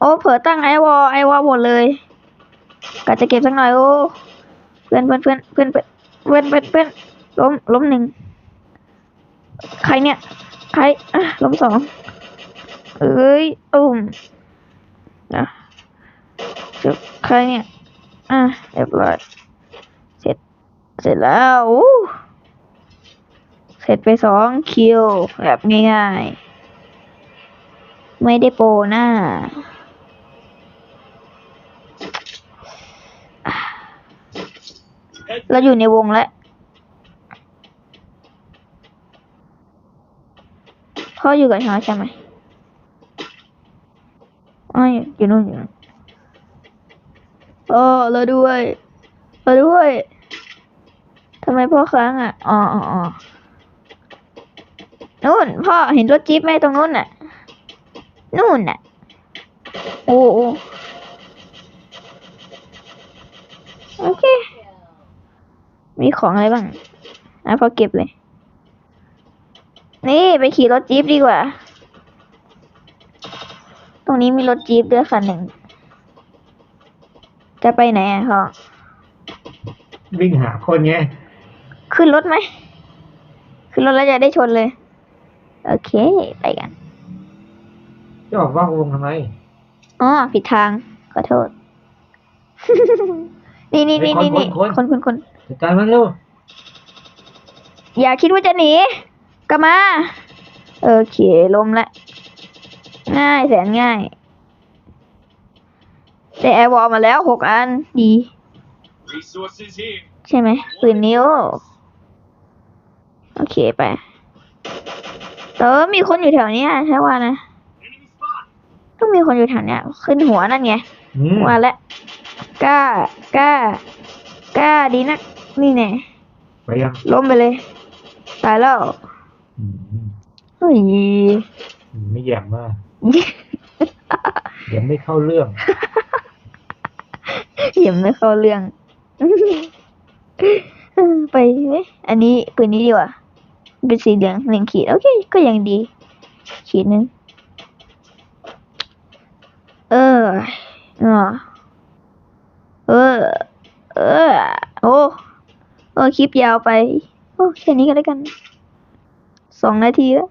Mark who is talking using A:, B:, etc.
A: โอ้เผลอตั้งไอวอไอวอหมดเลยกะจะเก็บสักหน่อยโอ้เพื่อนเพื่อนเพื่อนเพื่อนเพื่อนเพื่อนเพื่อนล้มล้มหนึ่งใครเนี่ย ใครล้มสองเอ้ยอุ้มนะจุใครเนี่ยอะเรียบร้อยเสร็จเสร็จแล้วเสร็จไปสองคิวแบบง่ายๆไม่ได้โปรหน่า เราอยู่ในวงแล้วพ่ออยู่กับช้าใช่ไหมอ๋อยอยู่นู่นอยู่นู่นเออเราด้วยเราด้วยทำไมพ่อค้างอะอ๋ออ๋ออ๋อนู่นพ่อเห็นรถจี๊ปไหมตรงนู้นน่ะ นู่นน่ะ โอ้โอ้เค มีของอะไรบ้าง อะพอเก็บเลย นี่ไปขี่รถจี๊ปดีกว่า ตรงนี้มีรถจี๊ปด้วยคันหนึ่ง จะไปไหนอะพ่อ
B: วิ่งหาคนไง
A: ขึ้นรถไหม ขึ้นรถแล้วจะได้ชนเลย โอเค ไปกัน
B: จะออกว่างวงทำไม
A: อ๋อ ผิดทาง ขอโทษ นี่นี่นี่นี่นี่คนคนคน
B: จัดการมันเร็ว
A: อย่าคิดว่าจะหนีกลับมาโอเคลมละ ง่ายแสนง่ายได้แอร์วอลมาแล้วหกอันดี
C: Resources here.
A: ใช่ไหมปืนนิ้วโอเคไปแต่ว่ามีคนอยู่แถวเนี้ยใช่ว่านะ
C: Enemy spot.
A: ต้องมีคนอยู่แถวเนี้ย ขึ้นหัวนั่นไง
B: อืม
A: ว่าแล้วกล้ากล้ากล้าดีนัก นี่แน่
B: ไปยัง
A: ล้มไปเลย ตายแล้ว
B: อืม
A: เฮ้ย
B: ไม่แย่มมากเดี๋ยวไม่เข้าเรื่อง
A: ยังไม่เข้าเรื่อง ไปเว้ยอันนี้ปืนนี้ดีกว่าเป็นสีเหลืองหนึ่งขีด โอเค ก็ยังดี ขีดหนึ่งเออเออ เออเอ โอ้โอ้คลิปยาวไป โอ้แค่นี้ก็แล้วกัน สองนาทีแล้ว